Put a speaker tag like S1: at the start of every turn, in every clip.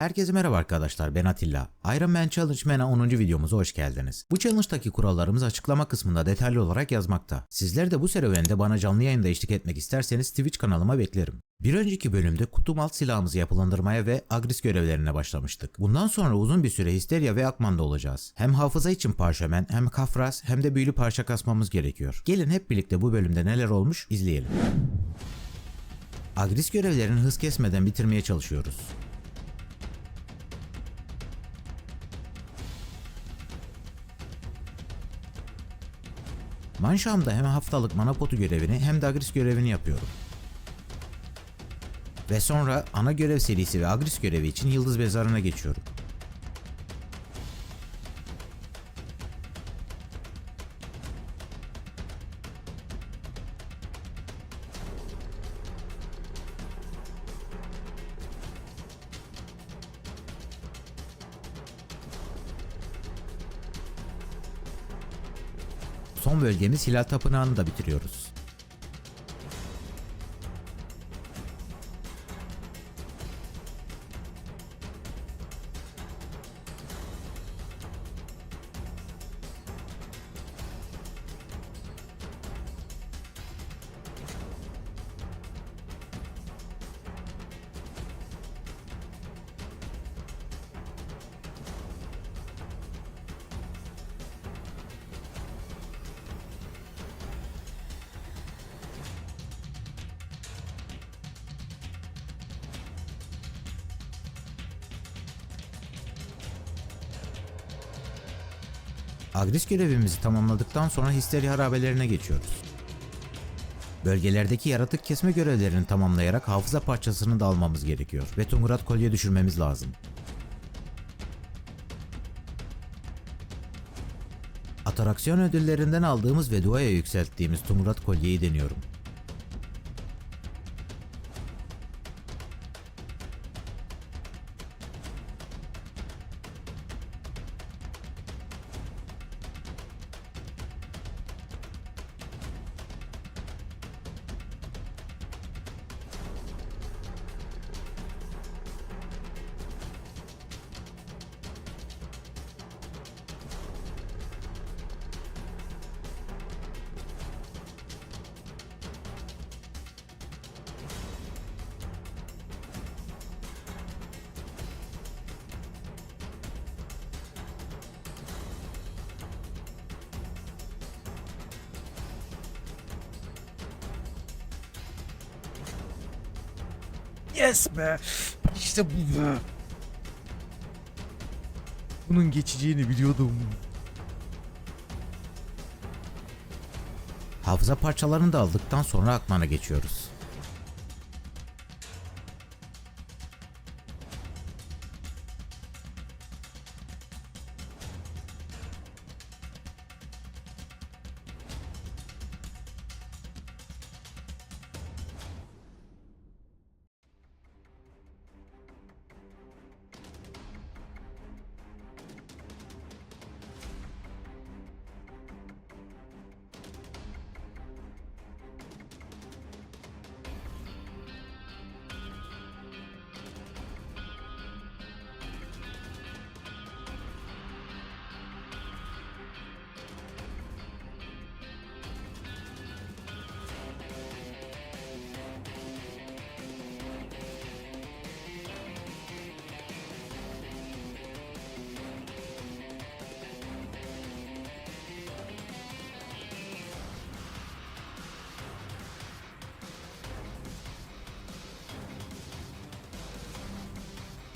S1: Herkese merhaba arkadaşlar ben Atilla. Iron Man Challenge Man'a 10. videomuza hoş geldiniz. Bu challenge'daki kurallarımız açıklama kısmında detaylı olarak yazmakta. Sizler de bu serüvende bana canlı yayında eşlik etmek isterseniz Twitch kanalıma beklerim. Bir önceki bölümde kutum alt silahımızı yapılandırmaya ve agris görevlerine başlamıştık. Bundan sonra uzun bir süre Histeria ve Akman'da olacağız. Hem hafıza için parşömen hem kafras hem de büyülü parça kasmamız gerekiyor. Gelin hep birlikte bu bölümde neler olmuş izleyelim. Agris görevlerini hız kesmeden bitirmeye çalışıyoruz. Manşam'da hem haftalık mana potu görevini hem de Agris görevini yapıyorum. Ve sonra ana görev serisi ve Agris görevi için Yıldız Mezarı'na geçiyorum. Son bölgemiz Hilal Tapınağı'nı da bitiriyoruz. Agris görevimizi tamamladıktan sonra histeri harabelerine geçiyoruz. Bölgelerdeki yaratık kesme görevlerini tamamlayarak hafıza parçasını da almamız gerekiyor ve Tungurat kolye düşürmemiz lazım. Atraksiyon ödüllerinden aldığımız ve duaya yükselttiğimiz Tungurat kolyeyi deniyorum.
S2: Yes be. İşte bu be. Bunun geçeceğini biliyordum.
S1: Hafıza parçalarını da aldıktan sonra Akman'a geçiyoruz.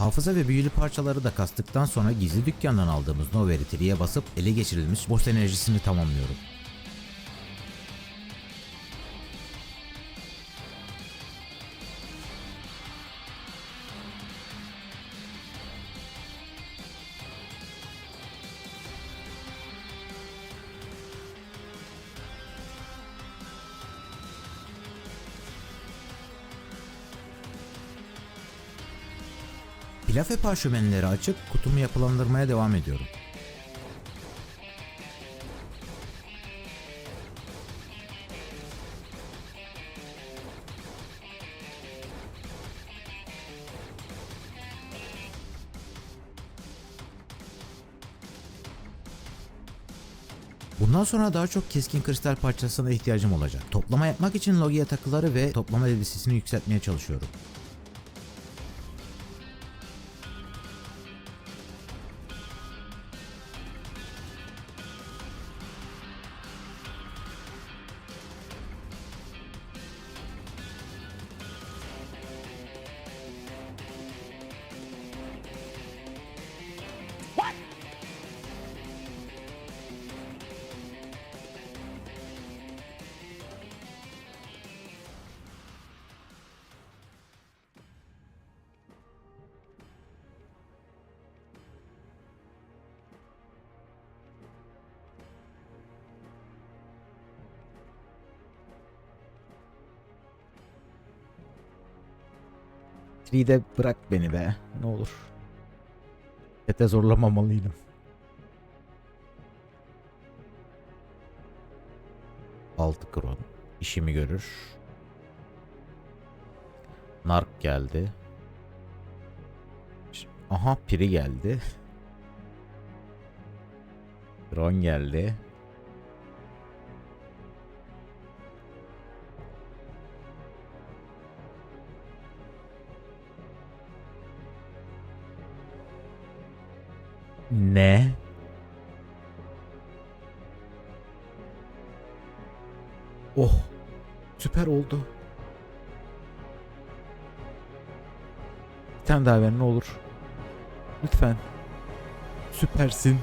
S1: Hafıza ve büyülü parçaları da kastıktan sonra gizli dükkandan aldığımız Noveritiri'ye basıp ele geçirilmiş boss enerjisini tamamlıyorum. Plafe parşömenleri açıp kutumu yapılandırmaya devam ediyorum. Bundan sonra daha çok keskin kristal parçasına ihtiyacım olacak. Toplama yapmak için logia takıları ve toplama delisini yükseltmeye çalışıyorum.
S2: Fride bırak beni be. Ne olur. Ete zorlamamalıydım.
S1: Altı kron. işimi görür. Nark geldi. Aha piri geldi. Kron geldi. Ne?
S2: Oh. Süper oldu. Bir tane daha ver ne olur. Lütfen. Süpersin.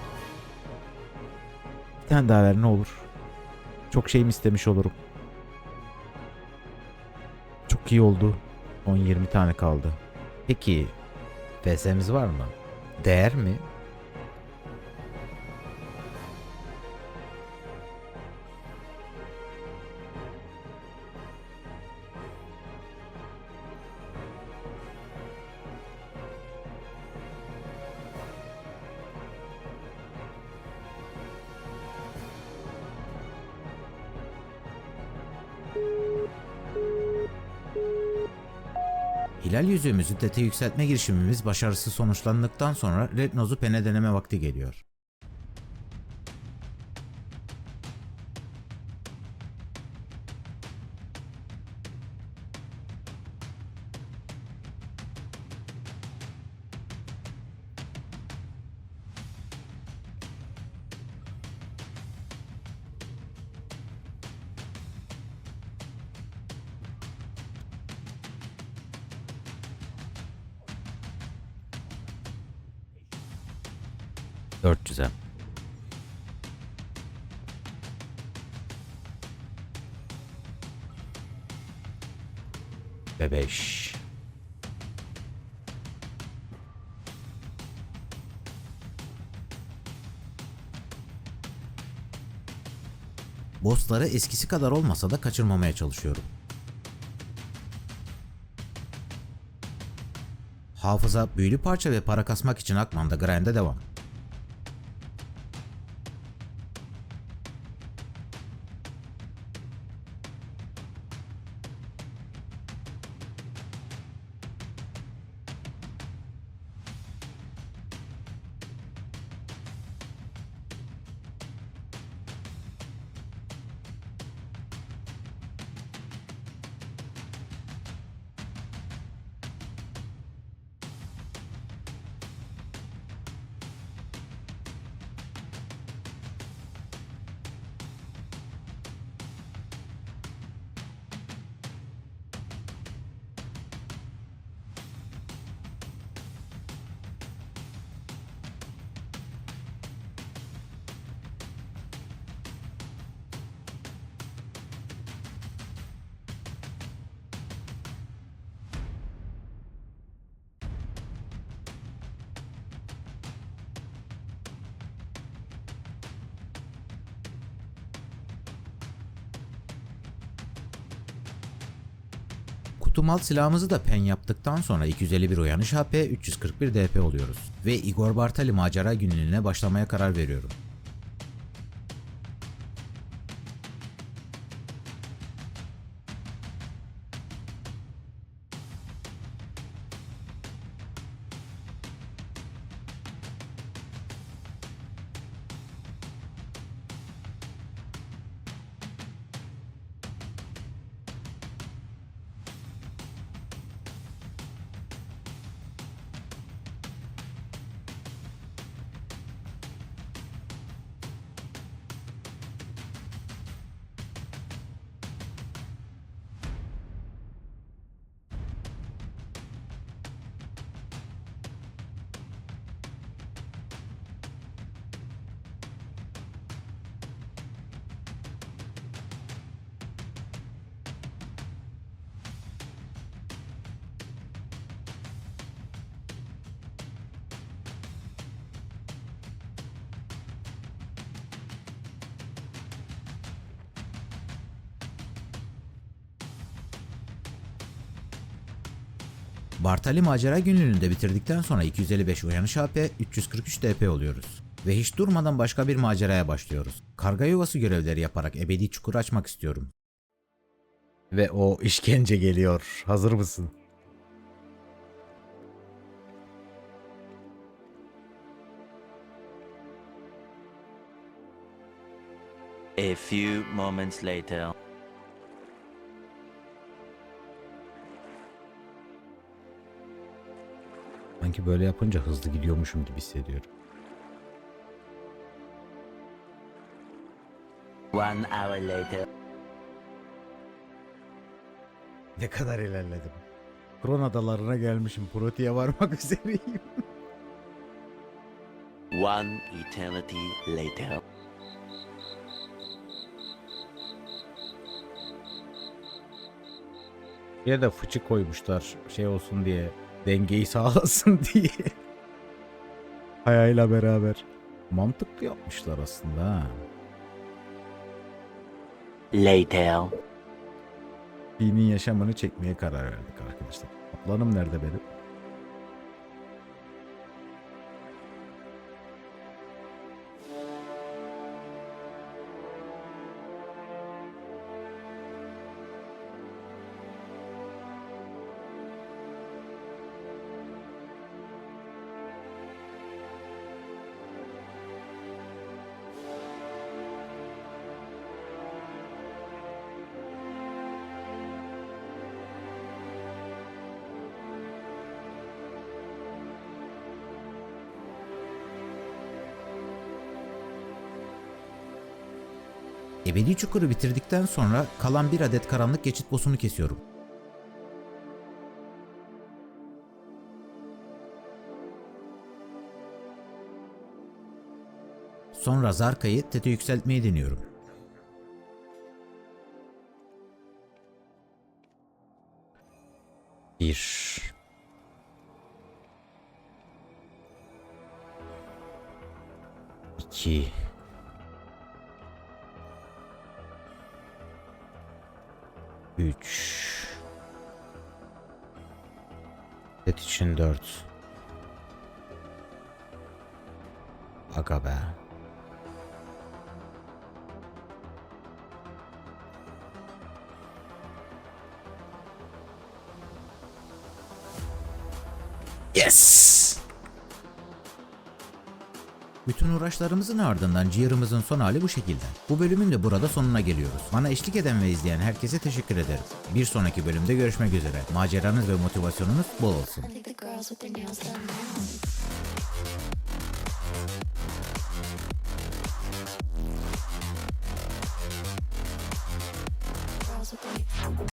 S2: Bir tane daha ver ne olur. Çok şey mi istemiş olurum. Çok iyi oldu.
S1: 10-20 tane kaldı. Peki VS'miz var mı? Değer mi? Hilal yüzüğümüzü tete yükseltme girişimimiz başarısız sonuçlandıktan sonra Red Nose'u pene deneme vakti geliyor. Dört düzen. Ve beş. Bossları eskisi kadar olmasa da kaçırmamaya çalışıyorum. Hafıza, büyülü parça ve para kasmak için Akman'da grind'e devam. Kutumal silahımızı da pen yaptıktan sonra 251 uyanış HP, 341 DP oluyoruz. Ve Igor Bartali macera günlüğüne başlamaya karar veriyorum. Bartali macera günlüğünü de bitirdikten sonra 255 uyanış AP, 343 DP oluyoruz. Ve hiç durmadan başka bir maceraya başlıyoruz. Karga yuvası görevleri yaparak ebedi çukur açmak istiyorum.
S2: Ve o işkence geliyor. Hazır mısın?
S3: A few moments later.
S2: Sanki böyle yapınca hızlı gidiyormuşum gibi hissediyorum.
S3: One hour later.
S2: Ne kadar ilerledim. Kron adalarına gelmişim. Prote'ye varmak üzereyim.
S3: One eternity later.
S2: Ya da fıçı koymuşlar şey olsun diye. Dengeyi sağlasın diye. Hayayla beraber. Mantıklı yapmışlar aslında ha.
S3: Later.
S2: Dinin yaşamını çekmeye karar verdik arkadaşlar. Kaplanım nerede benim?
S1: Ebedi çukuru bitirdikten sonra kalan bir adet karanlık geçit boss'unu kesiyorum. Sonra Zarka'yı tete yükseltmeyi deniyorum.
S2: Bir. İki. Üç. Set için dört. Aga be.
S1: Yes! Bütün uğraşlarımızın ardından Gear'ımızın son hali bu şekilde. Bu bölümün de burada sonuna geliyoruz. Bana eşlik eden ve izleyen herkese teşekkür ederim. Bir sonraki bölümde görüşmek üzere. Maceranız ve motivasyonunuz bol olsun.